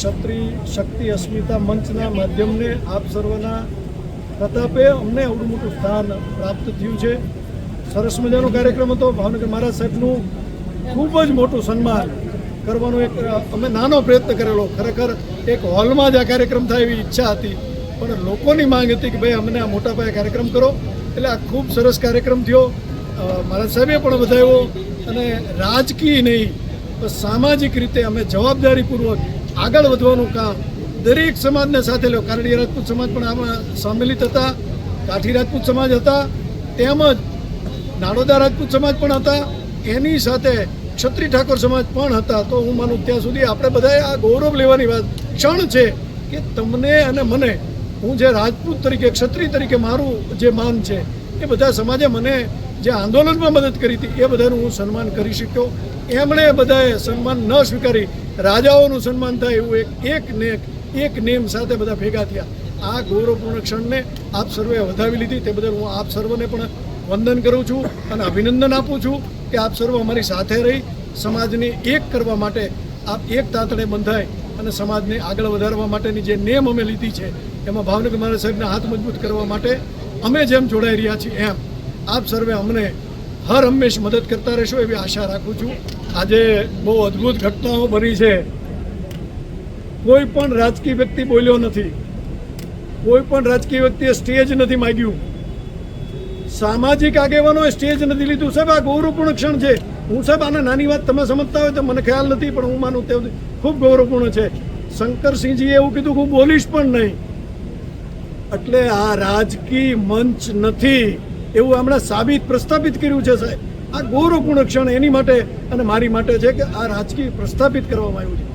ક્ષત્રિય શક્તિ અસ્મિતા મંચના માધ્યમને આપ સર્વના પ્રતાપે અમને આવડું મોટું સ્થાન પ્રાપ્ત થયું છે. સરસ મજાનો કાર્યક્રમ હતો. ભાવનગર મહારાજ સાહેબનું ખૂબ જ મોટું સન્માન કરવાનો એક, અમે નાનો પ્રયત્ન કરેલો. ખરેખર એક હોલમાં જ આ કાર્યક્રમ થાય એવી ઈચ્છા હતી. પણ લોકોની માંગ હતી કે ભાઈ અમને આ મોટા પાયે કાર્યક્રમ કરો. એટલે આ ખૂબ સરસ કાર્યક્રમ થયો. મહારાજ સાહેબે પણ વધાવ્યો અને રાજકીય નહીં સામાજિક રીતે અમે જવાબદારીપૂર્વક આગળ વધવાનું કામ. દરેક સમાજને સાથે લો. કારણી રાજપૂત સમાજ પણ આમાં સામેલિત હતા, કાઠી રાજપૂત સમાજ હતા, તેમજ નાડોદા રાજપૂત સમાજ પણ હતા, એની સાથે ક્ષત્રિય ઠાકોર સમાજ પણ હતા. તો હું માનું ત્યાં સુધી આપણે બધાએ આ ગૌરવ લેવાની વાત ક્ષણ છે કે તમને અને મને, હું જે રાજપૂત તરીકે, ક્ષત્રિય તરીકે મારું જે માન છે, એ બધા સમાજે મને જે આંદોલનમાં મદદ કરી હતી, એ બધાનું હું સન્માન કરી શક્યો. એમણે બધાએ સન્માન ન સ્વીકારી. રાજાઓનું સન્માન થાય એવું એક એક ને એક નેમ સાથે બધા ભેગા થયા. આ ગૌરવપૂર્ણ ક્ષણને આપ સર્વે વધાવી લીધી. તે બદલ હું આપ સર્વને પણ વંદન કરું છું અને અભિનંદન આપું છું કે આપ સર્વ અમારી સાથે રહી. સમાજને એક કરવા માટે આપ એક તાતણે બંધાય અને સમાજને આગળ વધારવા માટેની જે નેમ અમે લીધી છે, એમાં ભાવનગર મહારાજ સાહેબના હાથ મજબૂત કરવા માટે અમે જેમ જોડાઈ રહ્યા છીએ એમ. આપ સર્વે અમને હર હંમેશ મદદ કરતા રહેશો એવી આશા રાખું છું. આજે બહુ અદ્ભુત ઘટનાઓ બની છે. કોઈ પણ રાજકીય વ્યક્તિ બોલ્યો નથી. કોઈ પણ રાજકીય વ્યક્તિએ સ્ટેજ નથી માગ્યું. સામાજિક આગેવાનોએ સ્ટેજ નથી લીધું. સાહેબ, આ ગૌરવપૂર્ણ ક્ષણ છે. હું સાહેબ, આને નાની વાત તમે સમજતા હોય તો મને ખ્યાલ નથી, પણ હું માનું તે ખૂબ ગૌરવપૂર્ણ છે. શંકરસિંહજીએ એવું કીધું હું બોલીશ પણ નહીં. એટલે આ રાજકીય મંચ નથી. એવું હમણાં સાબિત પ્રસ્થાપિત કર્યું છે સાહેબ. આ ગૌરવપૂર્ણ ક્ષણ એની માટે અને મારી માટે છે કે આ રાજકીય પ્રસ્થાપિત કરવામાં આવ્યું છે.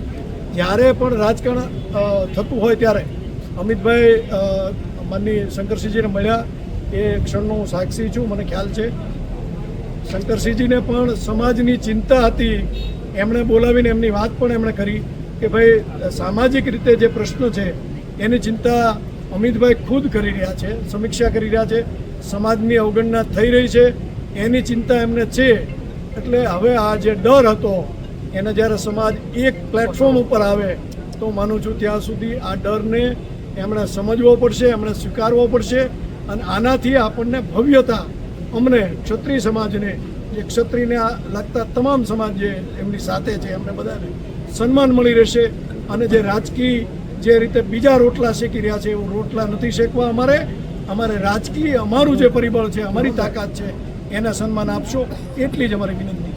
જ્યારે પણ રાજકારણ થતું હોય ત્યારે અમિતભાઈ માનની શંકરસિંહજીને મળ્યા. એ ક્ષણનો હું સાક્ષી છું, મને ખ્યાલ છે. શંકરસિંહજીને પણ સમાજની ચિંતા હતી. એમણે બોલાવીને એમની વાત પણ એમણે કરી કે ભાઈ, સામાજિક રીતે જે પ્રશ્નો છે, એની ચિંતા અમિતભાઈ ખુદ કરી રહ્યા છે, સમીક્ષા કરી રહ્યા છે. સમાજની અવગણના થઈ રહી છે, એની ચિંતા એમને છે. એટલે હવે આ જે ડર હતો, એને જ્યારે સમાજ એક પ્લેટફોર્મ ઉપર આવે, તો માનું છું ત્યાં સુધી આ ડરને એમણે સમજવો પડશે, એમણે સ્વીકારવો પડશે અને આનાથી આપણને ભવ્યતા અમને ક્ષત્રિય સમાજને, જે ક્ષત્રિયને લાગતા તમામ સમાજ જે એમની સાથે છે, એમને બધાને સન્માન મળી રહેશે. અને જે રાજકીય જે રીતે બીજા રોટલા શેકી રહ્યા છે, એવું રોટલા નથી શેકવા અમારે અમારે રાજકીય અમારું જે પરિબળ છે, અમારી તાકાત છે, એને સન્માન આપશો, એટલી જ અમારી વિનંતી